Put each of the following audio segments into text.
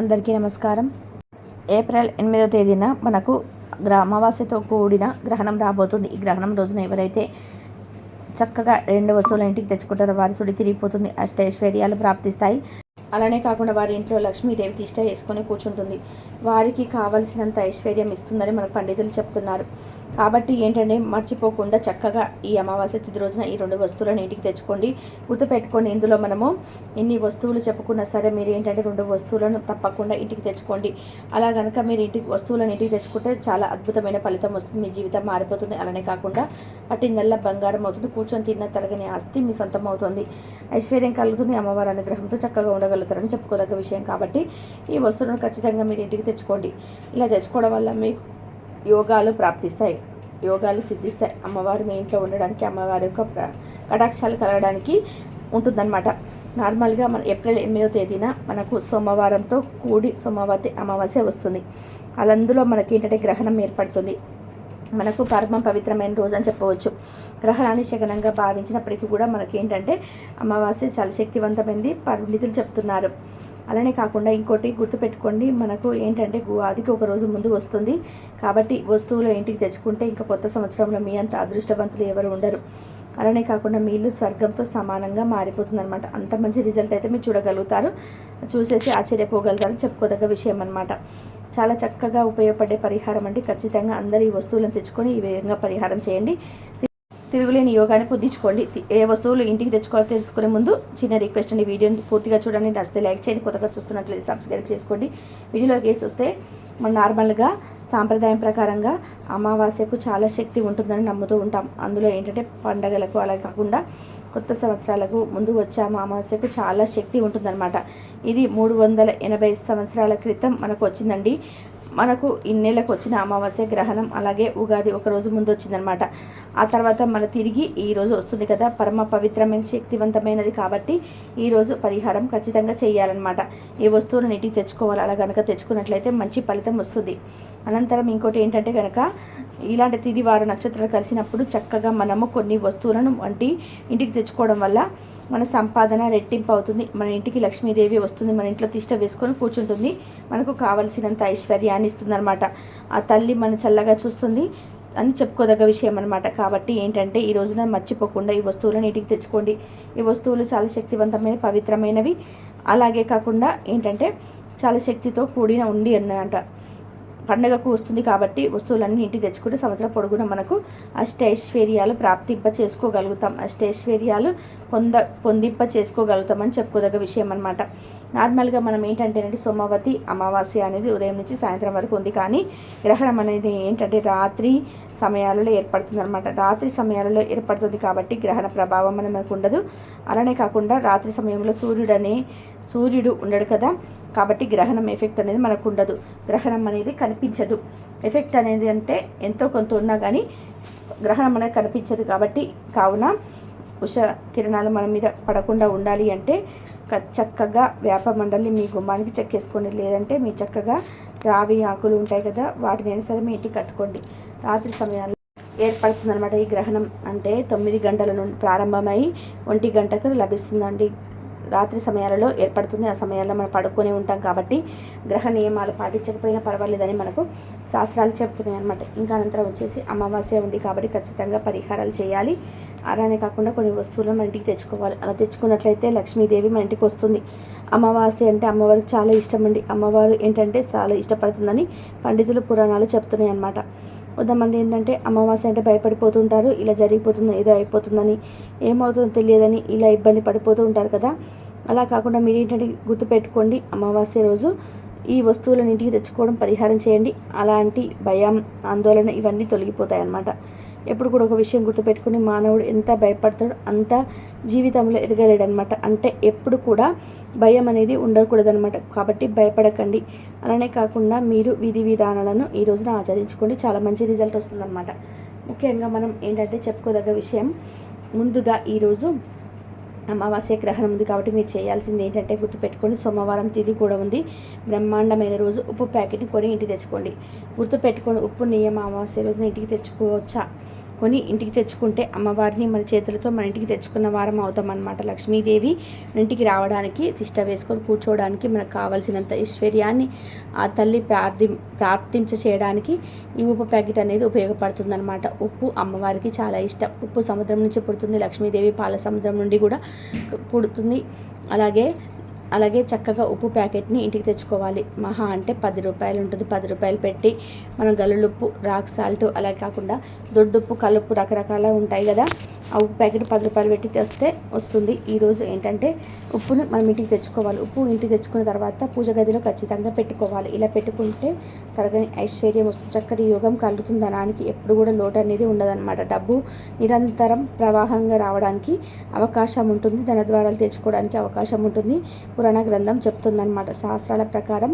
అందరికీ నమస్కారం. ఏప్రిల్ ఎనిమిదో తేదీన మనకు అమావాస్యతో కూడిన గ్రహణం రాబోతుంది. ఈ గ్రహణం రోజున ఎవరైతే చక్కగా రెండు వస్తువుల ఇంటికి తెచ్చుకుంటారో వారి సుడి తిరిగిపోతుంది. అష్టైశ్వర్యాలు ప్రాప్తిస్తాయి. అలానే కాకుండా వారి ఇంట్లో లక్ష్మీదేవి తిష్ట వేసుకొని కూర్చుంటుంది. వారికి కావలసినంత ఐశ్వర్యం ఇస్తుందని మన పండితులు చెప్తున్నారు. కాబట్టి ఏంటంటే మర్చిపోకుండా చక్కగా ఈ అమావాస్య తిది రోజున ఈ రెండు వస్తువులను ఇంటికి తెచ్చుకోండి. గుర్తుపెట్టుకోండి ఇందులో మనము ఎన్ని వస్తువులు చెప్పుకున్నా సరే మీరు ఏంటంటే రెండు వస్తువులను తప్పకుండా ఇంటికి తెచ్చుకోండి. అలా కనుక మీరు ఇంటికి వస్తువులను ఇంటికి తెచ్చుకుంటే చాలా అద్భుతమైన ఫలితం వస్తుంది. మీ జీవితం మారిపోతుంది. అలానే కాకుండా పట్టిందల్లా బంగారం అవుతుంది. కూర్చొని తిన్న తరగని ఆస్తి మీ సొంతం అవుతుంది. ఐశ్వర్యం కలుగుతుంది. అమ్మవారి అనుగ్రహంతో చక్కగా ఉండగలుగుతారని చెప్పుకోదగ్గ విషయం కాబట్టి ఈ వస్తువులను ఖచ్చితంగా మీరు ఇంటికి తెచ్చుకోండి. ఇలా తెచ్చుకోవడం వల్ల మీకు యోగాలు ప్రాప్తిస్తాయి. యోగాలు సిద్ధిస్తాయి. అమ్మవారు మీ ఇంట్లో ఉండడానికి అమ్మవారి యొక్క కటాక్షాలు కలగడానికి ఉంటుందన్నమాట. నార్మల్గా మన ఏప్రిల్ ఎనిమిదో తేదీన మనకు సోమవారంతో కూడి సోమవతి అమావాస్య వస్తుంది. అలందులో మనకి ఏంటంటే గ్రహణం ఏర్పడుతుంది. మనకు పరమ పవిత్రమైన రోజు అని చెప్పవచ్చు. గ్రహణాన్ని శగనంగా భావించినప్పటికీ కూడా మనకి ఏంటంటే అమావాస్య చాలా శక్తివంతమైంది. పండితులు చెప్తున్నారు. అలానే కాకుండా ఇంకోటి గుర్తుపెట్టుకోండి మనకు ఏంటంటే ఉగాదికి ఒక రోజు ముందు వస్తుంది. కాబట్టి వస్తువులు ఇంటికి తెచ్చుకుంటే ఇంకా కొత్త సంవత్సరంలో మీ అంత అదృష్టవంతులు ఎవరు ఉండరు. అలానే కాకుండా మీ ఇల్లు స్వర్గంతో సమానంగా మారిపోతుంది అనమాట అంత మంచి రిజల్ట్ అయితే మీరు చూడగలుగుతారు. చూసేసి ఆశ్చర్యపోగలుగుతారు. చెప్పుకోదగ్గ విషయం అనమాట చాలా చక్కగా ఉపయోగపడే పరిహారం అండి. ఖచ్చితంగా అందరూ ఈ వస్తువులను తెచ్చుకొని ఈ విధంగా పరిహారం చేయండి. తిరుగులేని యోగాన్ని పొద్దించుకోండి ఏ వస్తువులు ఇంటికి తెచ్చుకోవాలో తెలుసుకునే ముందు చిన్న రిక్వెస్ట్ అండి. వీడియోని పూర్తిగా చూడండి. నచ్చితే లైక్ చేయండి. కొత్తగా చూస్తున్నట్లయితే సబ్స్క్రైబ్ చేసుకోండి. వీడియోలోకి వేసి వస్తే మనం నార్మల్గా సాంప్రదాయం ప్రకారంగా అమావాస్యకు చాలా శక్తి ఉంటుందని నమ్ముతూ ఉంటాం. అందులో ఏంటంటే పండగలకు అలా కాకుండా కొత్త సంవత్సరాలకు ముందు వచ్చే అమావాస్యకు చాలా శక్తి ఉంటుందన్నమాట. ఇది మూడు వందల ఎనభై సంవత్సరాల క్రితం మనకు వచ్చిందండి. మనకు ఇన్నేళ్ళకు వచ్చిన అమావాస్య గ్రహణం అలాగే ఉగాది ఒక రోజు ముందు వచ్చిందనమాట ఆ తర్వాత మన తిరిగి ఈ రోజు వస్తుంది కదా పరమ పవిత్రమైన శక్తివంతమైనది కాబట్టి ఈ రోజు పరిహారం ఖచ్చితంగా చేయాలన్నమాట. ఈ వస్తువులను ఇంటికి తెచ్చుకోవాలి అలా కనుక తెచ్చుకున్నట్లయితే మంచి ఫలితం వస్తుంది. అనంతరం ఇంకోటి ఏంటంటే కనుక ఇలాంటి తిది వార నక్షత్రాలు కలిసినప్పుడు చక్కగా మనము కొన్ని వస్తువులను వంటి ఇంటికి తెచ్చుకోవడం వల్ల మన సంపాదన రెట్టింపు అవుతుంది. మన ఇంటికి లక్ష్మీదేవి వస్తుంది. మన ఇంట్లో తిష్ట వేసుకొని కూర్చుంటుంది. మనకు కావలసినంత ఐశ్వర్యాన్ని ఇస్తుంది అనమాట ఆ తల్లి మన చల్లగా చూస్తుంది అని చెప్పుకోదగ్గ విషయం అనమాట కాబట్టి ఏంటంటే ఈ రోజున మర్చిపోకుండా ఈ వస్తువులను ఇంటికి తెచ్చుకోండి. ఈ వస్తువులు చాలా శక్తివంతమైన పవిత్రమైనవి. అలాగే కాకుండా ఏంటంటే చాలా శక్తితో కూడిన ఉండి అన్నమాట. పండగకు వస్తుంది కాబట్టి వస్తువులన్నీ ఇంటికి తెచ్చుకుంటే సంవత్సరం పొడుగున మనకు అష్టైశ్వర్యాలు ప్రాప్తింప చేసుకోగలుగుతాం. అష్టైశ్వర్యాలు పొంద పొందింప చేసుకోగలుగుతామని చెప్పుకోదగ్గ విషయం అనమాట నార్మల్గా మనం ఏంటంటేనంటే సోమవతి అమావాస్య అనేది ఉదయం నుంచి సాయంత్రం వరకు ఉంది కానీ గ్రహణం అనేది ఏంటంటే రాత్రి సమయాలలో ఏర్పడుతుంది అనమాట రాత్రి సమయాలలో ఏర్పడుతుంది కాబట్టి గ్రహణ ప్రభావం అనేది మనకు ఉండదు. అలానే కాకుండా రాత్రి సమయంలో సూర్యుడు అనే సూర్యుడు ఉండడు కదా. కాబట్టి గ్రహణం ఎఫెక్ట్ అనేది మనకు ఉండదు గ్రహణం అనేది కనిపించదు. ఎఫెక్ట్ అనేది అంటే ఎంతో కొంత ఉన్నా కానీ గ్రహణం అనేది కనిపించదు కాబట్టి కావున ఉష కిరణాలు మన మీద పడకుండా ఉండాలి అంటే చక్కగా వేప మండలి మీ గుమ్మానికి చెక్కేసుకోండి. లేదంటే మీ చక్కగా రావి ఆకులు ఉంటాయి కదా వాటిని సరే మీ ఇంటికి కట్టుకోండి. రాత్రి సమయాల్లో ఏర్పడుతుందన్నమాట ఈ గ్రహణం. అంటే తొమ్మిది గంటల నుండి ప్రారంభమై ఒంటి గంటకు లభిస్తుందండి. రాత్రి సమయాలలో ఏర్పడుతుంది. ఆ సమయాల్లో మనం పడుకొని ఉంటాం కాబట్టి గ్రహ నియమాలు పాటించకపోయినా పర్వాలేదని మనకు శాస్త్రాలు చెప్తున్నాయి అనమాట ఇంకా అనంతరం వచ్చేసి అమావాస్య ఉంది కాబట్టి ఖచ్చితంగా పరిహారాలు చేయాలి. అలానే కాకుండా కొన్ని వస్తువులను మన ఇంటికి తెచ్చుకోవాలి. అలా తెచ్చుకున్నట్లయితే లక్ష్మీదేవి మన ఇంటికి వస్తుంది. అమావాస్య అంటే అమ్మవారికి చాలా ఇష్టం అండి. అమ్మవారు ఏంటంటే చాలా ఇష్టపడుతుందని పండితులు పురాణాలు చెప్తున్నాయి అనమాట కొంతమంది ఏంటంటే అమావాస్య అంటే భయపడిపోతుంటారు ఇలా జరిగిపోతుంది ఏదో అయిపోతుందని ఏమవుతుందో తెలియదని ఇలా ఇబ్బంది పడిపోతూ ఉంటారు కదా. అలా కాకుండా మీరు ఏంటంటే గుర్తుపెట్టుకోండి అమావాస్య రోజు ఈ వస్తువులను ఇంటికి తెచ్చుకోవడం పరిహారం చేయండి. అలాంటి భయం ఆందోళన ఇవన్నీ తొలగిపోతాయి అన్నమాట ఎప్పుడు కూడా ఒక విషయం గుర్తుపెట్టుకుని మానవుడు ఎంత భయపడతాడో అంత జీవితంలో ఎదగలేడనమాట అంటే ఎప్పుడు కూడా భయం అనేది ఉండకూడదనమాట కాబట్టి భయపడకండి. అలానే కాకుండా మీరు విధి విధానాలను ఈ రోజున ఆచరించుకోండి. చాలా మంచి రిజల్ట్ వస్తుందన్నమాట. ముఖ్యంగా మనం ఏంటంటే చెప్పుకోదగ్గ విషయం ముందుగా ఈరోజు అమావాస్య గ్రహణం ఉంది కాబట్టి మీరు చేయాల్సింది ఏంటంటే గుర్తుపెట్టుకోండి. సోమవారం తిథి కూడా ఉంది. బ్రహ్మాండమైన రోజు ఉప్పు ప్యాకెట్ని కొని ఇంటికి తెచ్చుకోండి. గుర్తుపెట్టుకోండి ఉప్పు నియమ అమావాస్య రోజున ఇంటికి తెచ్చుకోవచ్చా? కొని ఇంటికి తెచ్చుకుంటే అమ్మవారిని మన చేతులతో మన ఇంటికి తెచ్చుకున్న వారం అవుతాం అనమాట లక్ష్మీదేవి. ఇంటికి రావడానికి తిష్ట వేసుకొని కూర్చోవడానికి మనకు కావలసినంత ఐశ్వర్యాన్ని ఆ తల్లి ప్రార్థి ప్రార్థించ చేయడానికి ఈ ఉప్పు ప్యాకెట్ అనేది ఉపయోగపడుతుందన్నమాట. ఉప్పు అమ్మవారికి చాలా ఇష్టం. ఉప్పు సముద్రం నుంచి పుడుతుంది. లక్ష్మీదేవి పాల సముద్రం నుండి కూడా పుడుతుంది. అలాగే అలాగే చక్కగా ఉప్పు ప్యాకెట్ని ఇంటికి తెచ్చుకోవాలి. మహా అంటే పది రూపాయలు ఉంటుంది. పది రూపాయలు పెట్టి మనం గల్లులుప్పు రాక్ సాల్ట్ అలా కాకుండా దొడ్డుప్పు కలుపు రకరకాల ఉంటాయి కదా. ఆ ఉప్పు ప్యాకెట్ పది రూపాయలు పెట్టి తెస్తే వస్తుంది. ఈరోజు ఏంటంటే ఉప్పును మనం ఇంటికి తెచ్చుకోవాలి. ఉప్పు ఇంటికి తెచ్చుకున్న తర్వాత పూజ గదిలో ఖచ్చితంగా పెట్టుకోవాలి. ఇలా పెట్టుకుంటే తరగని ఐశ్వర్యం వస్తుంది. చక్కటి యోగం కలుగుతుంది ధనానికి ఎప్పుడు కూడా లోటు అనేది ఉండదన్నమాట. డబ్బు నిరంతరం ప్రవాహంగా రావడానికి అవకాశం ఉంటుంది. ధన ద్వారాలు తెచ్చుకోవడానికి అవకాశం ఉంటుంది. పురాణ గ్రంథం చెప్తుందన్నమాట. శాస్త్రాల ప్రకారం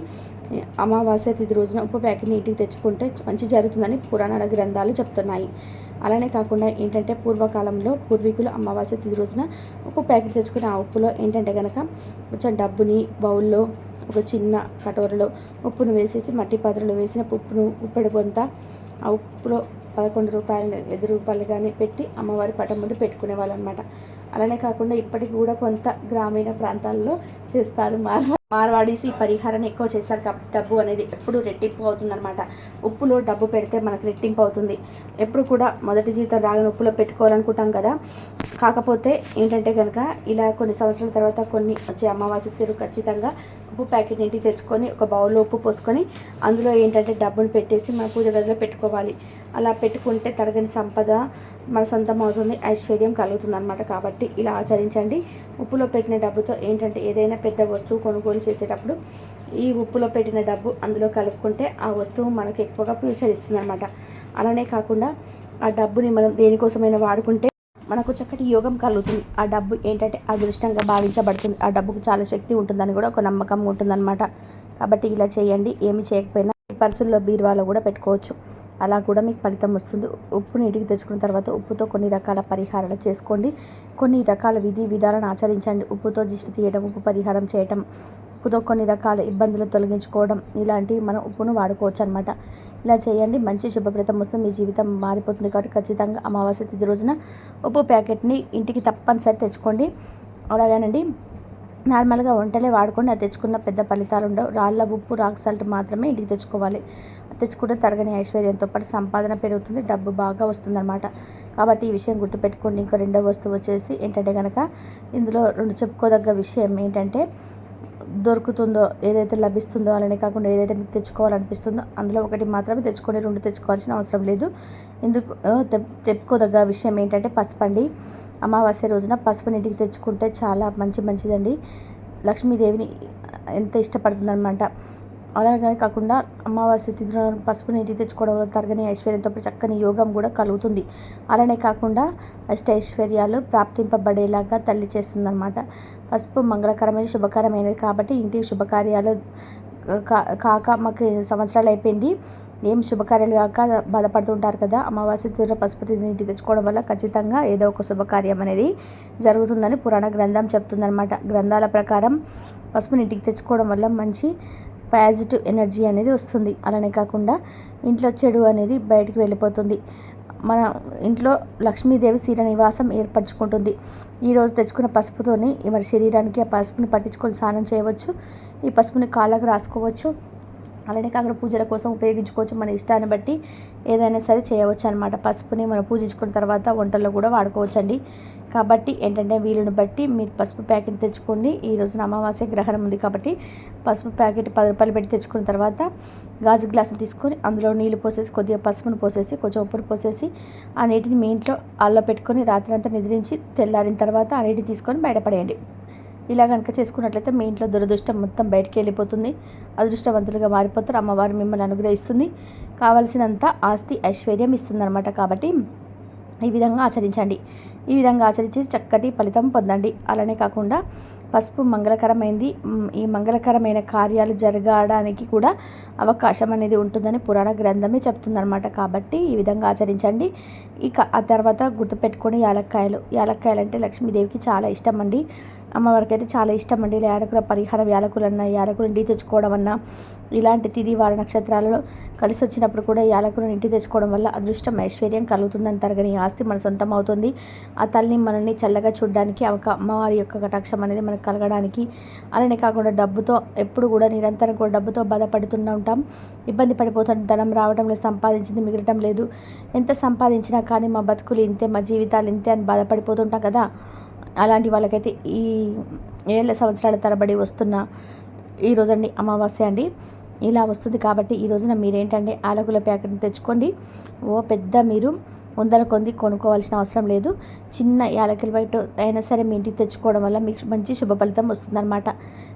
అమావాస్య తిథి రోజున ఉప్పు ప్యాకెట్ని ఇంటికి తెచ్చుకుంటే మంచి జరుగుతుందని పురాణాల గ్రంథాలు చెప్తున్నాయి. అలానే కాకుండా ఏంటంటే పూర్వకాలంలో పూర్వీకులు అమావాస్య తిది రోజున ఉప్పు ప్యాకెట్ తెచ్చుకుని ఆ ఉప్పులో ఏంటంటే కనుక కొంచెం డబ్బుని బౌల్లో ఒక చిన్న కటోరలో ఉప్పును వేసేసి మట్టి పాత్రలో వేసిన ఉప్పును ఉప్పెడు కొంత ఆ ఉప్పులో పదకొండు రూపాయలు ఐదు రూపాయలు కానీ పెట్టి అమ్మవారి పటం ముందు పెట్టుకునే వాళ్ళు అనమాట అలానే కాకుండా ఇప్పటికి కూడా కొంత గ్రామీణ ప్రాంతాల్లో చేస్తారు మార్వా మార్వాడీస్ ఈ పరిహారాన్ని ఎక్కువ చేస్తారు కాబట్టి డబ్బు అనేది ఎప్పుడు రెట్టింపు అవుతుందన్నమాట. ఉప్పులో డబ్బు పెడితే మనకు రెట్టింపు అవుతుంది. ఎప్పుడు కూడా మొదటి జీతం రాగానే ఉప్పులో పెట్టుకోవాలనుకుంటాం కదా. కాకపోతే ఏంటంటే కనుక ఇలా కొన్ని సంవత్సరాల తర్వాత కొన్ని వచ్చే అమావాస్య తీరు ఖచ్చితంగా ఉప్పు ప్యాకెట్ ఇంటికి తెచ్చుకొని ఒక బౌల్లో ఉప్పు పోసుకొని అందులో ఏంటంటే డబ్బును పెట్టేసి మన పూజ గదిలో పెట్టుకోవాలి. అలా పెట్టుకుంటే తరగని సంపద మన సొంతం అవుతుంది ఐశ్వర్యం కలుగుతుంది అనమాట కాబట్టి ఇలా ఆచరించండి. ఉప్పులో పెట్టిన డబ్బుతో ఏంటంటే ఏదైనా పెద్ద వస్తువు కొనుగోలు చేసేటప్పుడు ఈ ఉప్పులో పెట్టిన డబ్బు అందులో కలుపుకుంటే ఆ వస్తువు మనకు ఎక్కువగా ఫ్యూచర్ ఇస్తుంది అనమాట అలానే కాకుండా ఆ డబ్బుని మనం దేనికోసమైనా వాడుకుంటే మనకు చక్కటి యోగం కలుగుతుంది. ఆ డబ్బు ఏంటంటే అదృష్టంగా భావించబడుతుంది. ఆ డబ్బుకు చాలా శక్తి ఉంటుందని కూడా ఒక నమ్మకం ఉంటుందన్నమాట. కాబట్టి ఇలా చేయండి. ఏమి చేయకపోయినా పర్సుల్లో బీరువాలో కూడా పెట్టుకోవచ్చు. అలా కూడా మీకు ఫలితం వస్తుంది. ఉప్పుని ఇంటికి తెచ్చుకున్న తర్వాత ఉప్పుతో కొన్ని రకాల పరిహారాలు చేసుకోండి. కొన్ని రకాల విధి విధాలను ఆచరించండి. ఉప్పుతో దిష్టి తీయడం ఉప్పు పరిహారం చేయటం ఉప్పుతో కొన్ని రకాల ఇబ్బందులు తొలగించుకోవడం ఇలాంటివి మనం ఉప్పును వాడుకోవచ్చు అనమాట ఇలా చేయండి. మంచి శుభప్రదం వస్తుంది మీ జీవితం మారిపోతుంది కాబట్టి ఖచ్చితంగా అమావాస్య తిథి రోజున ఉప్పు ప్యాకెట్ని ఇంటికి తప్పనిసరి తెచ్చుకోండి. అలాగేనండి. నార్మల్గా వంటలే వాడుకొని అది తెచ్చుకున్న పెద్ద ఫలితాలు ఉండవు. రాళ్ళ ఉప్పు రాక్ సాల్ట్ మాత్రమే ఇంటికి తెచ్చుకోవాలి. తెచ్చుకుంటే తరగని ఐశ్వర్యంతో పాటు సంపాదన పెరుగుతుంది డబ్బు బాగా వస్తుందన్నమాట. కాబట్టి ఈ విషయం గుర్తుపెట్టుకోండి. ఇంకా రెండో వస్తువు వచ్చేసి ఏంటంటే కనుక ఇందులో రెండు చెప్పుకోదగ్గ విషయం ఏంటంటే దొరుకుతుందో ఏదైతే లభిస్తుందో అలానే కాకుండా ఏదైతే మీకు తెచ్చుకోవాలనిపిస్తుందో అందులో ఒకటి మాత్రమే తెచ్చుకొని రెండు తెచ్చుకోవాల్సిన అవసరం లేదు. ఎందుకు చెప్పుకోదగ్గ విషయం ఏంటంటే పసుపండి. అమావాస్య రోజున పసుపుని ఇంటికి తెచ్చుకుంటే చాలా మంచి మంచిదండి. లక్ష్మీదేవిని ఎంత ఇష్టపడుతుందన్నమాట. అలాగే కాకుండా అమావాస్య తిథిలో పసుపుని ఇంటికి తెచ్చుకోవడం వల్ల తరగని ఐశ్వర్యంతో చక్కని యోగం కూడా కలుగుతుంది. అలానే కాకుండా అష్ట ఐశ్వర్యాలు ప్రాప్తింపబడేలాగా తల్లి చేస్తుందన్నమాట. పసుపు మంగళకరమైన శుభకరమైనది కాబట్టి ఇంటికి శుభకార్యాలు కాక మాకు సంవత్సరాలు అయిపోయింది. ఏం శుభకార్యాలు కాక బాధపడుతుంటారు కదా అమావాస్య తీరు పసుపు ఇంటికి తెచ్చుకోవడం వల్ల ఖచ్చితంగా ఏదో ఒక శుభకార్యం అనేది జరుగుతుందని పురాణ గ్రంథం చెప్తుందనమాట గ్రంథాల ప్రకారం పసుపు ఇంటికి తెచ్చుకోవడం వల్ల మంచి పాజిటివ్ ఎనర్జీ అనేది వస్తుంది. అలానే కాకుండా ఇంట్లో చెడు అనేది బయటికి వెళ్ళిపోతుంది. మన ఇంట్లో లక్ష్మీదేవి స్థిర నివాసం ఏర్పరచుకుంటుంది. ఈరోజు తెచ్చుకున్న పసుపుతోని మరి శరీరానికి ఆ పసుపుని పట్టించుకొని స్నానం చేయవచ్చు. ఈ పసుపుని కాళ్ళకు రాసుకోవచ్చు. అలానే కాకుండా పూజల కోసం ఉపయోగించుకోవచ్చు మన ఇష్టాన్ని బట్టి. ఏదైనా సరే చేయవచ్చు అనమాట పసుపుని మనం పూజించుకున్న తర్వాత వంటల్లో కూడా వాడుకోవచ్చు అండి కాబట్టి ఏంటంటే వీలుని బట్టి మీరు పసుపు ప్యాకెట్ తెచ్చుకోండి. ఈ రోజున అమావాస్య గ్రహణం ఉంది కాబట్టి పసుపు ప్యాకెట్ పది రూపాయలు పెట్టి తెచ్చుకున్న తర్వాత గాజు గ్లాసులు తీసుకొని అందులో నీళ్ళు పోసేసి కొద్దిగా పసుపును పోసేసి కొంచెం ఉప్పును పోసేసి ఆ నీటిని మీ ఇంట్లో అల్ల పెట్టుకొని రాత్రి అంతా నిద్రించి తెల్లారిన తర్వాత ఆ నీటిని తీసుకొని బయటపడేయండి. ఇలా కనుక చేసుకున్నట్లయితే మీ ఇంట్లో దురదృష్టం మొత్తం బయటికి వెళ్ళిపోతుంది. అదృష్టవంతులుగా మారిపోతారు. అమ్మవారు మిమ్మల్ని అనుగ్రహిస్తుంది. కావలసినంత ఆస్తి ఐశ్వర్యం ఇస్తుందన్నమాట. కాబట్టి ఈ విధంగా ఆచరించండి. ఈ విధంగా ఆచరించి చక్కటి ఫలితం పొందండి. అలానే కాకుండా పసుపు మంగళకరమైంది. ఈ మంగళకరమైన కార్యాలు జరగడానికి కూడా అవకాశం అనేది ఉంటుందని పురాణ గ్రంథమే చెప్తుందనమాట కాబట్టి ఈ విధంగా ఆచరించండి. ఇక ఆ తర్వాత గుర్తుపెట్టుకొని యాలక్కాయలు. యాలక్కాయలు అంటే లక్ష్మీదేవికి చాలా ఇష్టం అండి. అమ్మవారికి అయితే చాలా ఇష్టం అండి. ఇలా యాలకుల పరిహారం యాలకులన్నా యాలకులు ఇంటికి తెచ్చుకోవడం అన్నా ఇలాంటి తిది వారి నక్షత్రాలలో కలిసి వచ్చినప్పుడు కూడా యాలకులను ఇంటికి తెచ్చుకోవడం వల్ల అదృష్టం ఐశ్వర్యం కలుగుతుందంటారు కానీ ఆస్తి మన సొంతం అవుతుంది. ఆ తల్లిని మనల్ని చల్లగా చూడడానికి ఒక అమ్మవారి యొక్క కటాక్షం అనేది మనకు కలగడానికి అలానే కాకుండా డబ్బుతో ఎప్పుడు కూడా నిరంతరం కూడా డబ్బుతో బాధపడుతూ ఉంటాం. ఇబ్బంది పడిపోతాం ధనం రావడంలో సంపాదించింది మిగలటం లేదు. ఎంత సంపాదించినా కానీ మా బతుకులు ఇంతే మా జీవితాలు ఇంతే అని బాధపడిపోతుంటాం కదా. అలాంటి వాళ్ళకైతే ఈ ఏళ్ళ సంవత్సరాల తరబడి వస్తున్న ఈ అమావాస్య అండి. ఇలా వస్తుంది కాబట్టి ఈ రోజున మీరేంటంటే ఆలకుల ప్యాకెట్ని తెచ్చుకోండి. ఓ పెద్ద మీరు వందల కొంది కొనుక్కోవాల్సిన అవసరం లేదు. చిన్న యాలకుల బయట అయినా సరే మీ ఇంటికి తెచ్చుకోవడం వల్ల మీకు మంచి శుభ ఫలితం వస్తుందన్నమాట.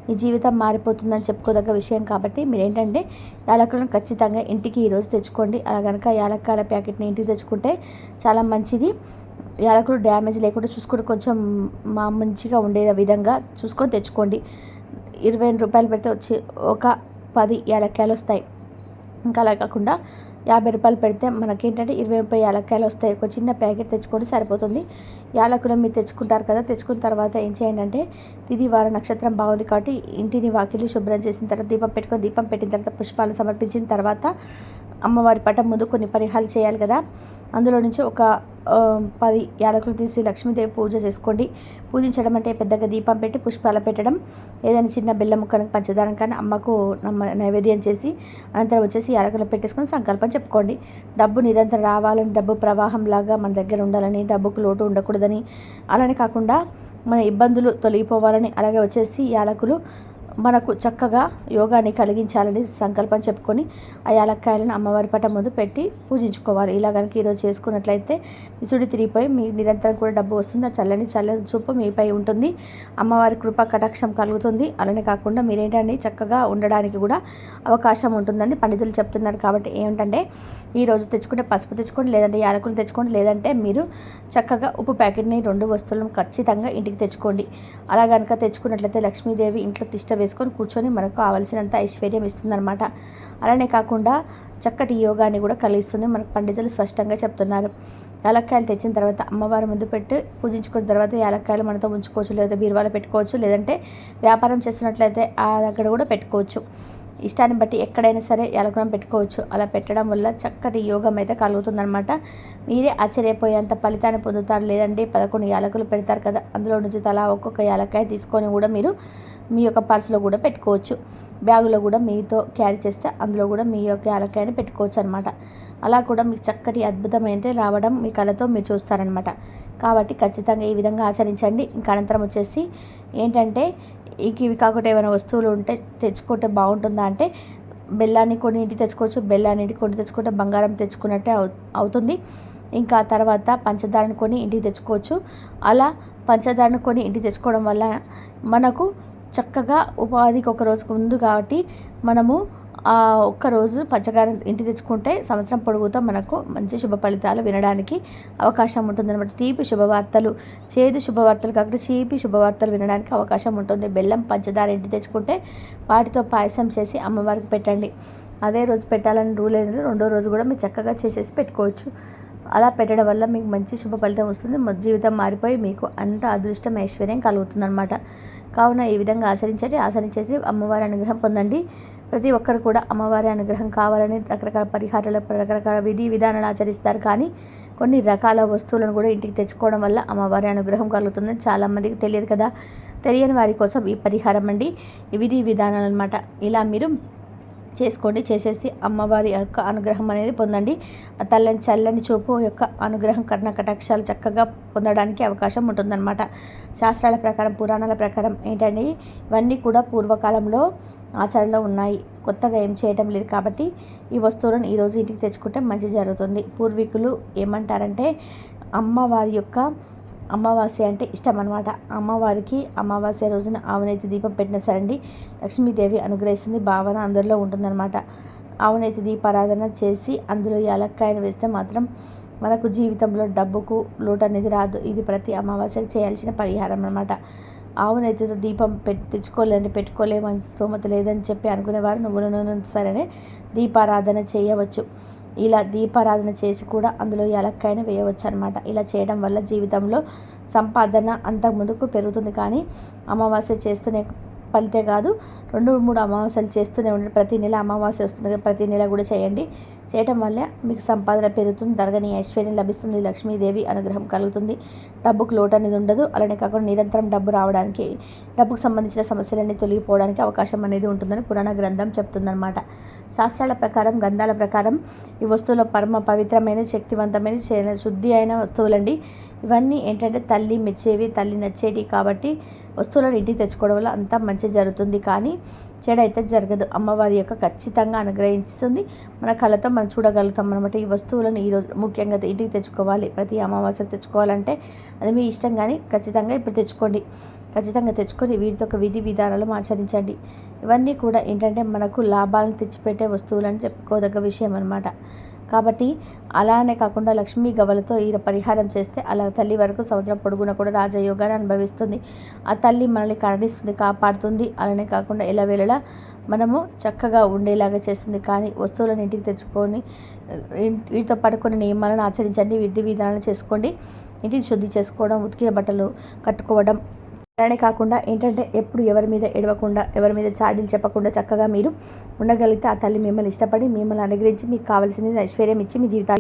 మీ జీవితం మారిపోతుందని చెప్పుకోదగ్గ విషయం కాబట్టి మీరు ఏంటంటే యాలకులను ఖచ్చితంగా ఇంటికి ఈరోజు తెచ్చుకోండి. అలా కనుక యాలక్కాల ప్యాకెట్ని ఇంటికి తెచ్చుకుంటే చాలా మంచిది. యాలకులు డ్యామేజ్ లేకుండా చూసుకొని కొంచెం మా మంచిగా ఉండే విధంగా చూసుకొని తెచ్చుకోండి. ఇరవై రూపాయలు పెడితే వచ్చి ఒక పది యాలక్కాయలు వస్తాయి. ఇంకా అలా కాకుండా యాభై రూపాయలు పెడితే మనకేంటంటే ఇరవై ముప్పై యాలక్కాయలు వస్తాయి. ఒక చిన్న ప్యాకెట్ తెచ్చుకొని సరిపోతుంది. యాలకులు మీరు తెచ్చుకుంటారు కదా తెచ్చుకున్న తర్వాత ఏం చేయండి అంటే ఇది వార నక్షత్రం బాగుంది కాబట్టి ఇంటిని వాకిలి శుభ్రం చేసిన తర్వాత దీపం పెట్టుకొని దీపం పెట్టిన తర్వాత పుష్పాలు సమర్పించిన తర్వాత అమ్మవారి పటం ముందు కొన్ని పరిహారాలు చేయాలి కదా. అందులో నుంచి ఒక పది యాలకులు తీసి లక్ష్మీదేవి పూజ చేసుకోండి. పూజించడం అంటే పెద్దగా దీపం పెట్టి పుష్పాలు పెట్టడం ఏదైనా చిన్న బెల్లం ముక్కను పంచదారం కానీ అమ్మకు నమ్మ నైవేద్యం చేసి అనంతరం వచ్చేసి యాలకులు పెట్టేసుకొని సంకల్పం చెప్పుకోండి. డబ్బు నిరంతరం రావాలని డబ్బు ప్రవాహం లాగా మన దగ్గర ఉండాలని డబ్బుకు లోటు ఉండకూడదని అలానే కాకుండా మన ఇబ్బందులు తొలగిపోవాలని అలాగే వచ్చేసి యాలకులు మనకు చక్కగా యోగాని కలిగించాలని సంకల్పం చెప్పుకొని ఆ యాలక్కాయలను అమ్మవారి పట ముందు పెట్టి పూజించుకోవాలి. ఇలా కనుక ఈరోజు చేసుకున్నట్లయితే విసుడి తిరిగిపోయి మీ నిరంతరం కూడా డబ్బు వస్తుంది. ఆ చల్లని చల్లని చూపు మీపై ఉంటుంది. అమ్మవారి కృప కటాక్షం కలుగుతుంది. అలానే కాకుండా మీరేంటండి? చక్కగా ఉండడానికి కూడా అవకాశం ఉంటుందని పండితులు చెప్తున్నారు కాబట్టి ఏమిటంటే ఈరోజు తెచ్చుకుంటే పసుపు తెచ్చుకోండి లేదంటే యాలకులు తెచ్చుకోండి లేదంటే మీరు చక్కగా ఉప్పు ప్యాకెట్ని రెండు వస్తువులను ఖచ్చితంగా ఇంటికి తెచ్చుకోండి. అలా కనుక తెచ్చుకున్నట్లయితే లక్ష్మీదేవి ఇంట్లో తిష్ట వేసుకొని కూర్చొని మనకు కావాల్సినంత ఐశ్వర్యం ఇస్తుందన్నమాట. అలానే కాకుండా చక్కటి యోగాన్ని కూడా కలిగిస్తుంది. మనకు పండితులు స్పష్టంగా చెప్తున్నారు. యాలక్కాయలు తెచ్చిన తర్వాత అమ్మవారి ముందు పెట్టి పూజించుకున్న తర్వాత యాలక్కాయలు మనతో ఉంచుకోవచ్చు లేదా బీరువాలో పెట్టుకోవచ్చు లేదంటే వ్యాపారం చేస్తున్నట్లయితే ఆ దగ్గర కూడా పెట్టుకోవచ్చు. ఇష్టాన్ని బట్టి ఎక్కడైనా సరే యాలకులం పెట్టుకోవచ్చు. అలా పెట్టడం వల్ల చక్కటి యోగం అయితే కలుగుతుందనమాట మీరే ఆశ్చర్యపోయేంత ఫలితాన్ని పొందుతారు. లేదంటే పదకొండు యాలకులు పెడతారు కదా అందులో నుంచి తలా ఒక్కొక్క యాలకాయ తీసుకొని కూడా మీరు మీ యొక్క పర్సులో కూడా పెట్టుకోవచ్చు. బ్యాగులో కూడా మీతో క్యారీ చేస్తే అందులో కూడా మీ యొక్క యాలక్కాయని పెట్టుకోవచ్చు అనమాట అలా కూడా మీకు చక్కటి అద్భుతమైతే రావడం మీ కళతో మీరు చూస్తారనమాట కాబట్టి ఖచ్చితంగా ఈ విధంగా ఆచరించండి. ఇంకా అనంతరం వచ్చేసి ఏంటంటే ఇంక ఇవి కాకుండా ఏమైనా వస్తువులు ఉంటే తెచ్చుకుంటే బాగుంటుందా అంటే బెల్లాన్ని కొన్ని ఇంటికి తెచ్చుకోవచ్చు. బెల్లాన్ని కొన్ని తెచ్చుకుంటే బంగారం తెచ్చుకున్నట్టే అవుతుంది. ఇంకా తర్వాత పంచదారని కొని ఇంటికి తెచ్చుకోవచ్చు. అలా పంచదారని కొని ఇంటికి తెచ్చుకోవడం వల్ల మనకు చక్కగా ఉపాధికి ఒక రోజుకు ముందు కాబట్టి మనము ఒక్కరోజు పంచగారం ఇంటి తెచ్చుకుంటే సంవత్సరం పొడుగుతో మనకు మంచి శుభ ఫలితాలు వినడానికి అవకాశం ఉంటుంది అనమాట తీపి శుభవార్తలు చేదు శుభవార్తలు కాకుండా చీపి శుభవార్తలు వినడానికి అవకాశం ఉంటుంది. బెల్లం పంచదార ఇంటి తెచ్చుకుంటే వాటితో పాయసం చేసి అమ్మవారికి పెట్టండి. అదే రోజు పెట్టాలని రూల్ ఏంటంటే రెండో రోజు కూడా మీరు చక్కగా చేసేసి పెట్టుకోవచ్చు. అలా పెట్టడం వల్ల మీకు మంచి శుభ ఫలితం వస్తుంది. జీవితం మారిపోయి మీకు అంత అదృష్టం ఐశ్వర్యం కలుగుతుందన్నమాట. కావున ఈ విధంగా ఆచరించండి. ఆచరించేసి అమ్మవారి అనుగ్రహం పొందండి. ప్రతి ఒక్కరు కూడా అమ్మవారి అనుగ్రహం కావాలని రకరకాల పరిహారాలు రకరకాల విధి విధానాలు ఆచరిస్తారు. కానీ కొన్ని రకాల వస్తువులను కూడా ఇంటికి తెచ్చుకోవడం వల్ల అమ్మవారి అనుగ్రహం కలుగుతుందని చాలామందికి తెలియదు కదా. తెలియని వారి కోసం ఈ పరిహారం అండి. విధి విధానాలు అనమాట ఇలా మీరు చేసుకోండి. చేసేసి అమ్మవారి యొక్క అనుగ్రహం అనేది పొందండి. తల్లని చల్లని చూపు యొక్క అనుగ్రహం కర్ణ కటాక్షాలు చక్కగా పొందడానికి అవకాశం ఉంటుందన్నమాట. శాస్త్రాల ప్రకారం పురాణాల ప్రకారం ఏంటండి? ఇవన్నీ కూడా పూర్వకాలంలో ఆచరణలో ఉన్నాయి. కొత్తగా ఏం చేయటం లేదు కాబట్టి ఈ వస్తువులను ఈరోజు ఇంటికి తెచ్చుకుంటే మంచి జరుగుతుంది. పూర్వీకులు ఏమంటారంటే అమ్మవారి యొక్క అమావాస్య అంటే ఇష్టం అనమాట అమ్మవారికి అమావాస్య రోజున ఆవునైతి దీపం పెట్టిన సరండి లక్ష్మీదేవి అనుగ్రహిస్తుంది భావన అందరిలో ఉంటుందన్నమాట. ఆవునేతి దీపారాధన చేసి అందులో యాలక్కాయను వేస్తే మాత్రం మనకు జీవితంలో డబ్బుకు లోటు అనేది రాదు. ఇది ప్రతి అమావాస్యకు చేయాల్సిన పరిహారం అనమాట ఆవునైతితో దీపం పెట్టి తెచ్చుకోలేని పెట్టుకోలేమని స్తోమత లేదని చెప్పి అనుకునేవారు. నువ్వుల నూనె సరేనే దీపారాధన చేయవచ్చు. ఇలా దీపారాధన చేసి కూడా అందులో ఎలక్కైనా వేయవచ్చు అనమాట ఇలా చేయడం వల్ల జీవితంలో సంపాదన అంత ముందుకు పెరుగుతుంది. కానీ అమావాస్య చేస్తూనే ఫలితే కాదు రెండు మూడు అమావాస్యలు చేస్తూనే ఉండండి ప్రతి నెల అమావాస్య వస్తుంది ప్రతి నెల కూడా చేయండి. చేయటం వల్ల మీకు సంపాదన పెరుగుతుంది తరగని ఐశ్వర్యం లభిస్తుంది లక్ష్మీదేవి అనుగ్రహం కలుగుతుంది. డబ్బుకు లోటు అనేది ఉండదు. అలానే కాకుండా నిరంతరం డబ్బు రావడానికి డబ్బుకు సంబంధించిన సమస్యలన్నీ తొలగిపోవడానికి అవకాశం అనేది ఉంటుందని పురాణ గ్రంథం చెప్తుందన్నమాట. శాస్త్రాల ప్రకారం గ్రంథాల ప్రకారం ఈ వస్తువుల పరమ పవిత్రమైన శక్తివంతమైన శుద్ధి అయిన వస్తువులండి. ఇవన్నీ ఏంటంటే తల్లి మెచ్చేవి తల్లి నచ్చేవి కాబట్టి వస్తువులను ఇంటికి తెచ్చుకోవడం వల్ల అంతా మంచి జరుగుతుంది. కానీ చెడైతే అయితే జరగదు. అమ్మవారి యొక్క ఖచ్చితంగా అనుగ్రహిస్తుంది. మన కళతో మనం చూడగలుగుతాం అనమాట ఈ వస్తువులను ఈరోజు ముఖ్యంగా ఇంటికి తెచ్చుకోవాలి. ప్రతి అమావాస్యకు తెచ్చుకోవాలంటే అది మీ ఇష్టం కానీ ఖచ్చితంగా ఇప్పుడు తెచ్చుకోండి. ఖచ్చితంగా తెచ్చుకొని వీటితో ఒక విధి విధానాలు ఆచరించండి. ఇవన్నీ కూడా ఏంటంటే మనకు లాభాలను తెచ్చిపెట్టే వస్తువులు అని చెప్పుకోదగ్గ విషయం అనమాట కాబట్టి అలానే కాకుండా లక్ష్మీ గవలతో ఈ పరిహారం చేస్తే అలా తల్లి వరకు సంవత్సరం పొడుగున కూడా రాజయోగాన్ని అనుభవిస్తుంది. ఆ తల్లి మనల్ని కరణిస్తుంది కాపాడుతుంది. అలానే కాకుండా ఎలా వేళలా మనము చక్కగా ఉండేలాగా చేస్తుంది. కానీ వస్తువులను ఇంటికి తెచ్చుకొని వీటితో పాటు నియమాలను ఆచరించండి. విధి విధానాలు చేసుకోండి. ఇంటిని శుద్ధి చేసుకోవడం ఉతికిన బట్టలు కట్టుకోవడం అలానే కాకుండా ఏంటంటే ఎప్పుడు ఎవరి మీద ఎడవకుండా ఎవరి మీద చాడీలు చెప్పకుండా చక్కగా మీరు ఉండగలిగితే ఆ తల్లి మిమ్మల్ని ఇష్టపడి మిమ్మల్ని అనుగ్రహించి మీకు కావాల్సింది ఐశ్వర్యం ఇచ్చి మీ జీవితాలు